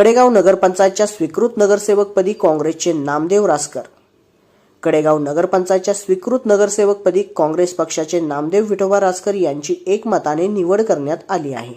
कडेगाव नगरपंचायतच्या स्वीकृत नगरसेवकपदी काँग्रेसचे नामदेव रासकर. कडेगाव नगरपंचायतच्या स्वीकृत नगरसेवकपदी काँग्रेस पक्षाचे नामदेव विठोबा रासकर यांची एकमताने निवड करण्यात आली आहे.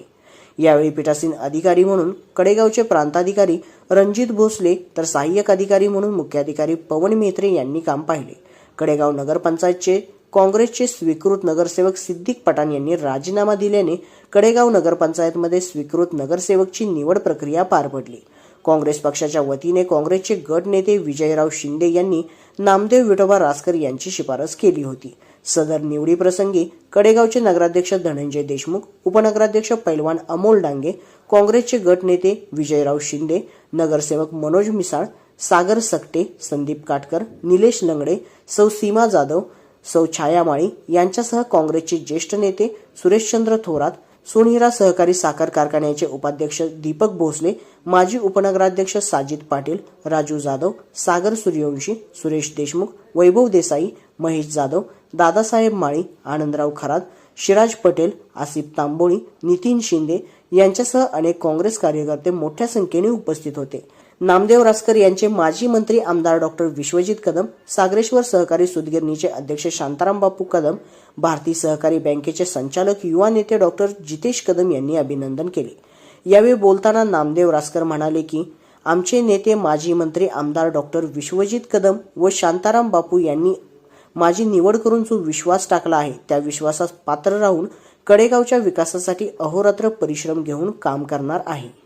यावेळी पीठासीन अधिकारी म्हणून कडेगावचे प्रांताधिकारी रणजित भोसले तर सहाय्यक अधिकारी म्हणून मुख्याधिकारी पवन मेत्रे यांनी काम पाहिले. कडेगाव नगरपंचायतचे काँग्रेसचे स्वीकृत नगरसेवक सिद्दीक पठाण यांनी राजीनामा दिल्याने कडेगाव नगरपंचायतमध्ये स्वीकृत नगरसेवकची निवड प्रक्रिया पार पडली. काँग्रेस पक्षाच्या वतीने काँग्रेसचे गट नेते विजयराव शिंदे यांनी नामदेव विठोबा रासकर यांची शिफारस केली होती. सदर निवडीप्रसंगी कडेगावचे नगराध्यक्ष धनंजय देशमुख उपनगराध्यक्ष पैलवान अमोल डांगे काँग्रेसचे गट नेते विजयराव शिंदे नगरसेवक मनोज मिसाळ सागर सकटे संदीप काटकर निलेश लंगडे सौ सीमा जाधव सौ छाया माळी यांच्यासह काँग्रेसचे ज्येष्ठ नेते सुरेशचंद्र थोरात सोनहिरा सहकारी साखर कारखान्याचे उपाध्यक्ष दीपक भोसले माजी उपनगराध्यक्ष साजिद पाटील राजू जाधव सागर सूर्यवंशी सुरेश देशमुख वैभव देसाई महेश जाधव दादासाहेब माळी आनंदराव खरात शिराज पटेल आसिफ तांबोळी नितीन शिंदे यांच्यासह अनेक काँग्रेस कार्यकर्ते मोठ्या संख्येने उपस्थित होते. नामदेव रासकर यांचे माजी मंत्री आमदार डॉक्टर विश्वजित कदम सागरेश्वर सहकारी सुदगिरणीचे अध्यक्ष शांताराम बापू कदम भारतीय सहकारी बँकेचे संचालक युवा नेते डॉक्टर जितेश कदम यांनी अभिनंदन केले. यावेळी बोलताना नामदेव रासकर म्हणाले की आमचे नेते माजी मंत्री आमदार डॉक्टर विश्वजित कदम व शांताराम बापू यांनी माझी निवड करून जो विश्वास टाकला आहे. त्या विश्वासास पात्र राहून कडेगावच्या विकासासाठी अहोरात्र परिश्रम घेऊन काम करणार आहे.